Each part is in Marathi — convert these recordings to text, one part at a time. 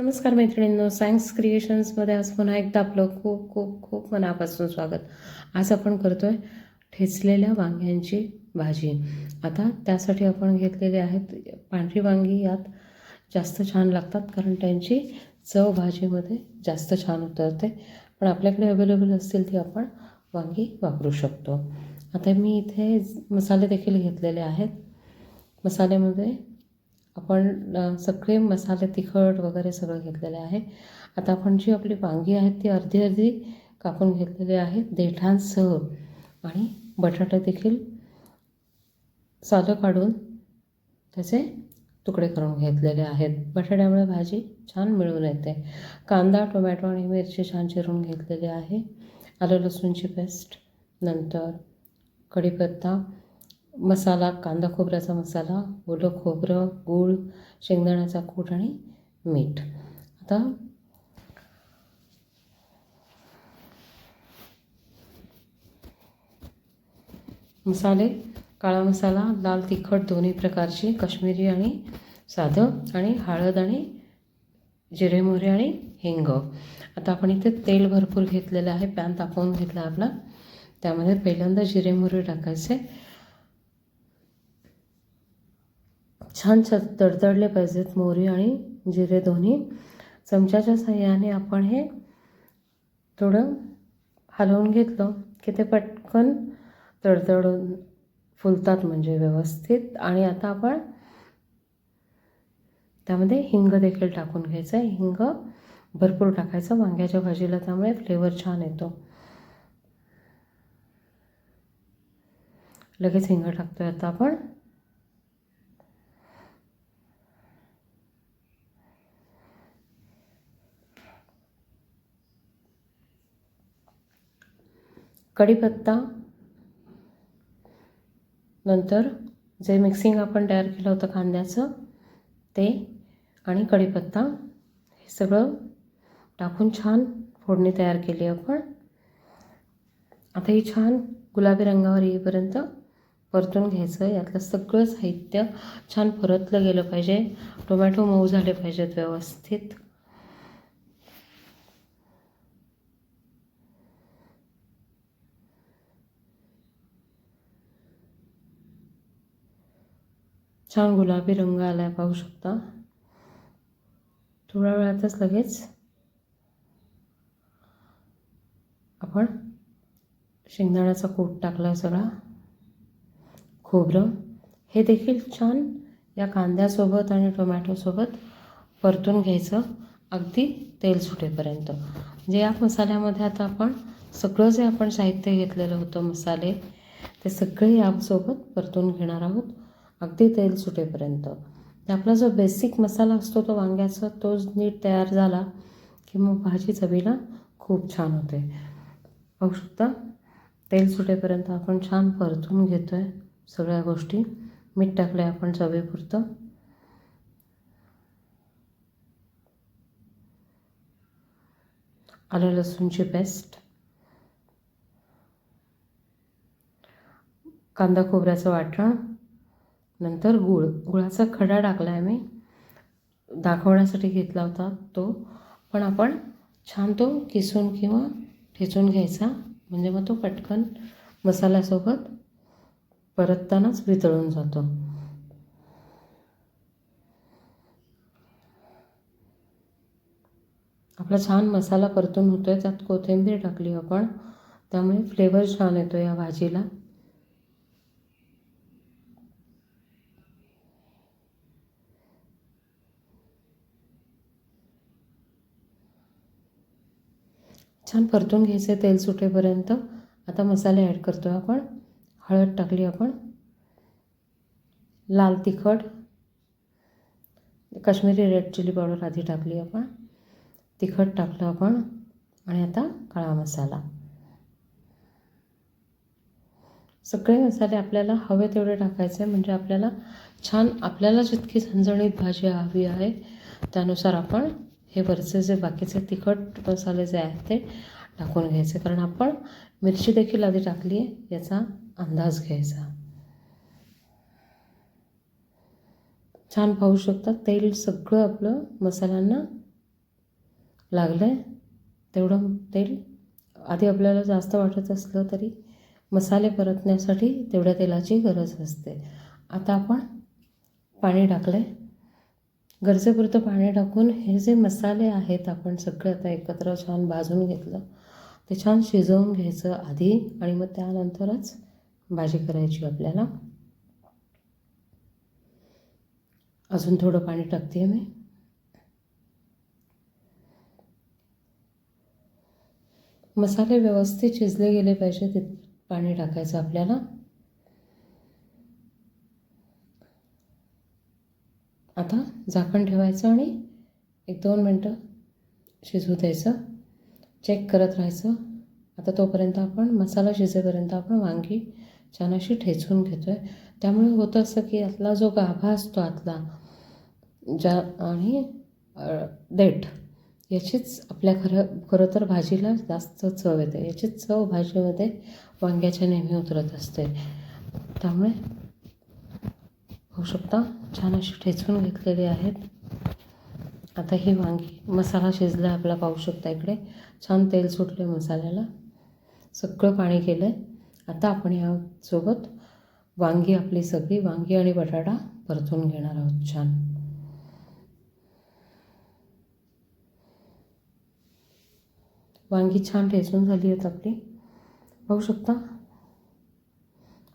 नमस्कार मैत्रिणींनो सायन्स क्रिएशन्समध्ये आज पुन्हा एकदा आपलं खूप खूप खूप मनापासून स्वागत. आज आपण करतो आहे ठेचलेल्या वांग्यांची भाजी. आता त्यासाठी आपण घेतलेले आहेत पांढरी वांगी यात जास्त छान लागतात कारण त्यांची चव भाजीमध्ये जास्त छान उतरते. पण आपल्याकडे अवेलेबल असतील ती आपण वांगी वापरू शकतो. आता मी इथे मसाले देखील घेतलेले आहेत. मसाल्यामध्ये आपण सगळे मसाले तिखट वगैरे सगळं घेतलेलं आहे. आता आपण जी आपली वांगी आहेत ती अर्धी अर्धी कापून घेतलेली आहेत देठांसह. आणि बटाटे देखील सालं काढून त्याचे तुकडे करून घेतलेले आहेत. बटाट्यामुळे भाजी छान मिळून येते. कांदा टोमॅटो आणि मिरची छान चिरून घेतलेली आहे. आलं लसूणची पेस्ट नंतर कढीपत्ता मसाला कांदा खोबऱ्याचा मसाला ओलं खोबरं गूळ शेंगदाण्याचा कूट आणि मीठ. आता मसाले काळा मसाला लाल तिखट दोन्ही प्रकारची काश्मीरी आणि साधं आणि हळद आणि जिरे मोहरे आणि हिंग. आता आपण इथे तेल भरपूर घेतलेलं आहे पॅन तापवून घेतला आपला. त्यामध्ये पहिल्यांदा जिरे मोहरे टाकायचे. छान छ तडतडले पाहिजेत मोहरी आणि जिरे दोन्ही. चमच्याच्या साह्याने आपण हे थोडं हलवून घेतलं की ते पटकन तडतडून फुलतात म्हणजे व्यवस्थित. आणि आता आपण त्यामध्ये हिंग देखील टाकून घ्यायचं आहे हिंग भरपूर टाकायचं. वांग्याच्या भाजीला त्यामुळे फ्लेवर छान येतो. लगेच हिंग टाकतोय आता आपण. कढीपत्ता नंतर जे मिक्सिंग आपण तयार केलं होतं कांद्याचं ते आणि कढीपत्ता हे सगळं टाकून छान फोडणी तयार केली आपण. आता ही छान गुलाबी रंगावर येईपर्यंत परतून घ्यायचं. यातलं सगळं साहित्य छान परतलं गेलं पाहिजे. टोमॅटो मऊ झाले पाहिजेत व्यवस्थित. छान गुलाबी रंग आला आहे पाहू शकता. थोड्या वेळातच लगेच आपण शेंगदाण्याचा कोट टाकला आहे सगळा. खोबरं. हे देखील छान या कांद्यासोबत आणि टोमॅटोसोबत परतून घ्यायचं. अगदी तेल सुटेपर्यंत. म्हणजे या मसाल्यामध्ये आता आपण सगळं जे आपण साहित्य घेतलेलं होतं मसाले ते सगळे यासोबत परतून घेणार आहोत. अगदी तेल सुटेपर्यंत. आपला जो बेसिक मसाला असतो तो वांग्याचा तोच नीट तयार झाला की मग भाजी चवीला खूप छान होते. पाहू शकता तेल सुटेपर्यंत आपण छान परतून घेतो आहे सगळ्या गोष्टी. मीठ टाकलं आहे आपण चवीपुरतं. आलं लसूणची पेस्ट कांदा खोबऱ्याचं वाटण. नंतर गूळ गुळाचा खडा टाकला आहे मी दाखवण्यासाठी घेतला होता तो. पण आपण छान तो किसून किंवा ठेचून घ्यायचा. म्हणजे मग तो पटकन मसाल्यासोबत परततानाच वितळून जातो. आपला छान मसाला परतून होतो आहे त्यात कोथिंबीर टाकली आपण. त्यामुळे फ्लेवर छान येतो या भाजीला. छान परतून घ्यायचे तेल सुटेपर्यंत. आता मसाले ॲड करतो आहे आपण. हळद टाकली आपण. लाल तिखट. काश्मीरी रेड चिली पावडर आधी टाकली आपण. तिखट टाकलं आपण. आणि आता काळा मसाला. सगळे मसाले आपल्याला हवे तेवढे टाकायचे. म्हणजे आपल्याला छान आपल्याला जितकी झणझणीत भाजी हवी आहे त्यानुसार आपण हे वरचे जे बाकीचे तिखट मसाले जे आहेत ते टाकून घ्यायचे. कारण आपण मिरची देखील आधी टाकली आहे याचा अंदाज घ्यायचा. छान पाहू शकता तेल सगळं आपलं मसाल्यांना लागलं आहे तेवढं तेल आधी आपल्याला जास्त वाटत असलं तरी मसाले परतण्यासाठी तेवढ्या तेलाची गरज असते. आता आपण पाणी टाकलं आहे गरजेपुरतं पाणी टाकून हे जे मसाले आहेत आपण सगळे आता एकत्र छान भाजून घेतलं ते छान शिजवून घ्यायचं आधी आणि मग त्यानंतरच भाजी करायची आपल्याला. अजून थोडं पाणी टाकते मी. मसाले व्यवस्थित शिजले गेले पाहिजे ते पाणी टाकायचं आपल्याला. आता झाकण ठेवायचं आणि एक दोन मिनटं शिजू द्यायचं. चेक करत राहायचं. आता तोपर्यंत आपण मसाला शिजेपर्यंत आपण वांगी छान अशी ठेचून घेतो आहे त्यामुळे होतं असं की आतला जो गाभा असतो आतला ज्या आणि देठ याचीच आपल्या खरं खरं तर भाजीला जास्त चव येते. याचीच चव भाजीमध्ये वांग्याच्या नेहमी उतरत असते. त्यामुळे पाहू शकता. छान अशी ठेचून घेतलेली आहेत. आता ही वांगी मसाला शिजला आपला पाहू शकता इकडे. छान तेल सुटले मसाल्याला. सगळं पाणी केलं आहे आता आपण यासोबत वांगी आपली सगळी वांगी आणि बटाटा परतून घेणार आहोत. छान. वांगी छान ठेचून झाली आहेत आपली. पाहू शकता?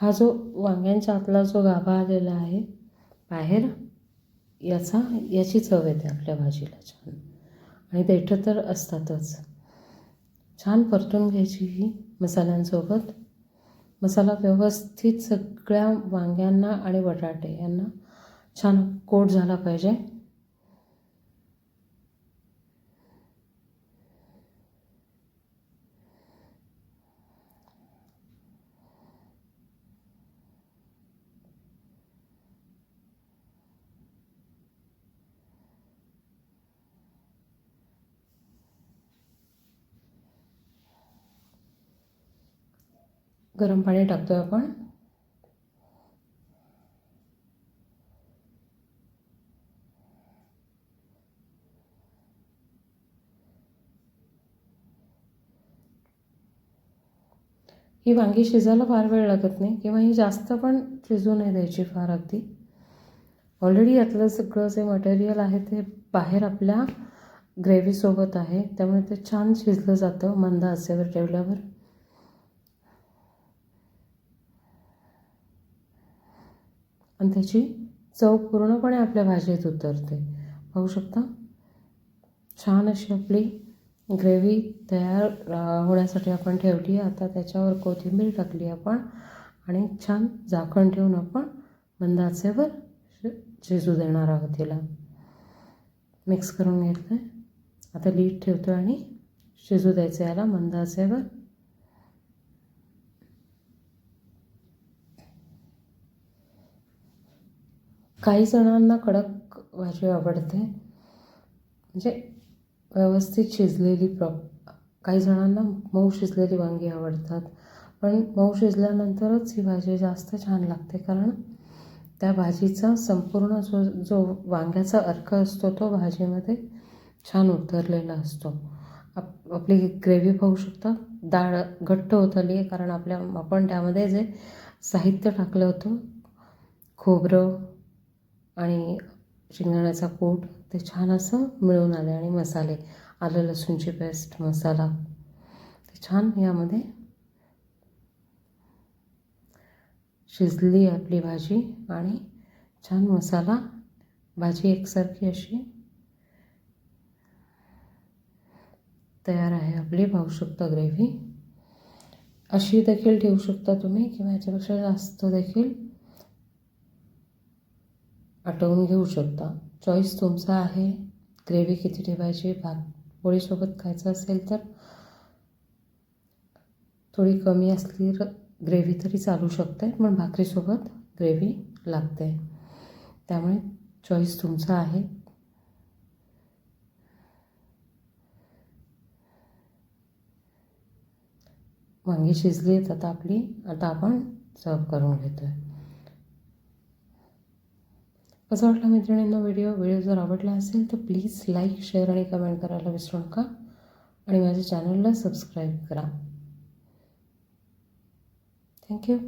हा जो वांग्यांच्या आतला जो गाभा आलेला आहे बाहेर याचा याची चव येते आपल्या भाजीला छान. आणि देठं तर असतातच. छान परतून घ्यायची ही मसाल्यांसोबत. मसाला व्यवस्थित सगळ्या वांग्यांना आणि बटाटे यांना छान कोट झाला पाहिजे. गरम पाणी टाकतोय आपण. ही वांगी शिजायला फार वेळ लागत नाही किंवा ही जास्त पण शिजू नाही द्यायची फार अगदी. ऑलरेडी यातलं सगळं जे मटेरियल आहे ते बाहेर आपल्या ग्रेव्हीसोबत आहे. त्यामुळे ते छान शिजलं जातं मंद आचेवर ठेवल्यावर. आणि त्याची चव पूर्णपणे आपल्या भाजीत उतरते. पाहू शकता? छान अशी आपली ग्रेव्ही तयार होण्यासाठी आपण ठेवली आता त्याच्यावर कोथिंबीर टाकली आपण आणि छान झाकण ठेवून आपण मंदाचेवर शिजू देणार आहोत तिला. मिक्स करून घेतलं आहे आता लीट ठेवतो आणि शिजू द्यायचं याला मंदाचेवर आचेवर काही जणांना कडक भाजी आवडते. म्हणजे व्यवस्थित शिजलेली प्रॉप काही जणांना मऊ शिजलेली वांगी आवडतात. पण मऊ शिजल्यानंतरच ही भाजी जास्त छान लागते कारण त्या भाजीचा संपूर्ण जो जो वांग्याचा अर्क असतो तो भाजीमध्ये छान उतरलेला असतो. आप आपली ग्रेव्ही पाहू शकता. डाळ घट्ट होत आली आहे कारण आपल्या आपण त्यामध्ये जे साहित्य टाकलं होतं खोबरं आणि शेंगदाण्याचा कूट ते छान असं मिळून आले आणि मसाले आलं लसूणची पेस्ट मसाला. ते छान यामध्ये शिजली आपली भाजी आणि छान मसाला भाजी एकसारखी अशी तयार आहे आपली पाहू शकता ग्रेव्ही अशी देखील ठेवू शकता तुम्ही किंवा याच्यापेक्षा जास्त देखील आटवून घेऊ शकता. चॉईस तुमचा आहे. ग्रेव्ही किती ठेवायची? भात. पोळीसोबत खायचं असेल तर? थोडी कमी असली ग्रेव्ही तरी चालू शकते पण भाकरीसोबत ग्रेव्ही लागते. त्यामुळे चॉईस तुमचा आहे. वांगी शिजली आहेत आता आपली आता आपण सर्व करून घेतो आहे असं वाटलं मैत्रिणींना व्हिडिओ व्हिडिओ जर आवडला असेल तर प्लीज लाईक शेअर आणि कमेंट करायला विसरू नका. आणि माझ्या चॅनलला सबस्क्राईब करा. थँक्यू.